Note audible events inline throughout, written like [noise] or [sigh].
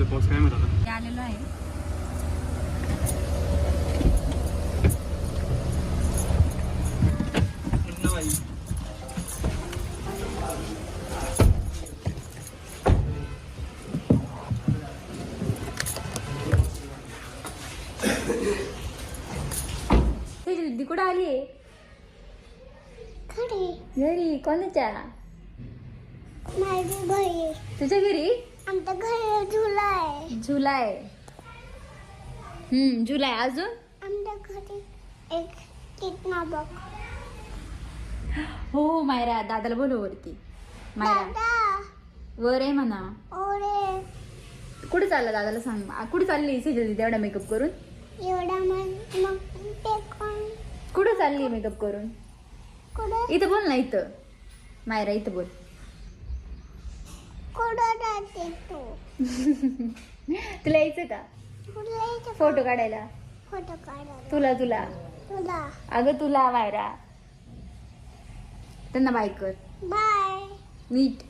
पाऊस काय आलेलो आहे. तुझी दीदी कुठं आली? खरे घरी कोणाच्या? माझी घरी. तुझ्या घरी? आमच्या घरी झुला आहे जुलाय हम्म जुलाय अजून? आमच्या घरी एक कितना बघ. हो मायरा दादाला बोलव वरती. मायरा. वर आहे म्हणा. ओरे कुठे चालला दादाला सांग. आ, कुठे चालली सिजल तेवढा मेकअप करून? एवढा मग मग ते कोण? कुठं चालली मेकअप करून? कुठं? इथं बोल ना इथं. मायरा इथं बोल. [laughs] तुला यायचं का? फोटो काढायला. फोटो काढायला. तुला तुला. तुला. अगं तुला मायरा त्यांना बाय कर. बाय नीट.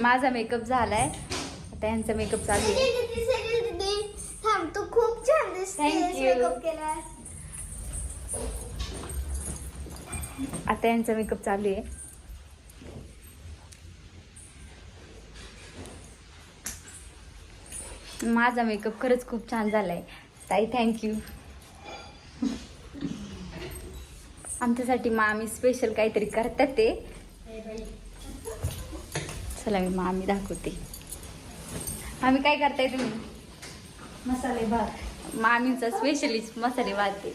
माझा मेकअप झालाय. आता यांचा मेकअप चालू आहे. थांब तू खूप छान Thank you. केलाय. आता यांचा मेकअप चालू आहे. माझा मेकअप खरंच खूप छान झालाय. ताई थँक्यू आमच्यासाठी मामी स्पेशल काहीतरी करतात ते. चला मी मामी दाखवते. मामी काय करताय तुम्ही? मसाले भात. मामींचा स्पेशलिस्ट मसाले भात आहे.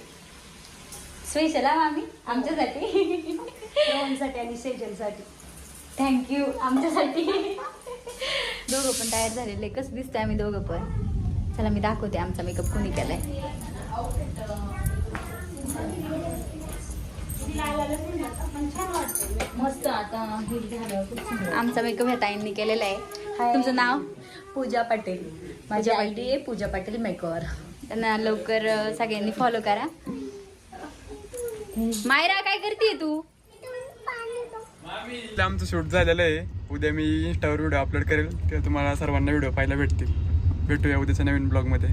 स्पेशल हा मामी आमच्यासाठी. रोहनसाठी आणि सेजलसाठी थँक्यू आमच्यासाठी. दोघं पण तयार झालेले कसं दिसतंय आम्ही दोघं पण. चला मी दाखवते आमचा मेकअप कोणी केलाय. मस्त आता झालं खूप सुंदर. आमचा मेकअप ह्या ताईंनी केलेला आहे. तुमचं नाव? पूजा पटेल. माझी आय डी आहे पूजा पाटील मेकअवर त्यांना लवकर सगळ्यांनी फॉलो करा. मायरा काय करते तू? आमचं शूट झालेलं आहे. उद्या मी इंस्टावर व्हिडिओ अपलोड करेल. तेव्हा तुम्हाला सर्वांना व्हिडिओ पाहायला भेटतील. भेटूया उद्याच्या नवीन ब्लॉगमध्ये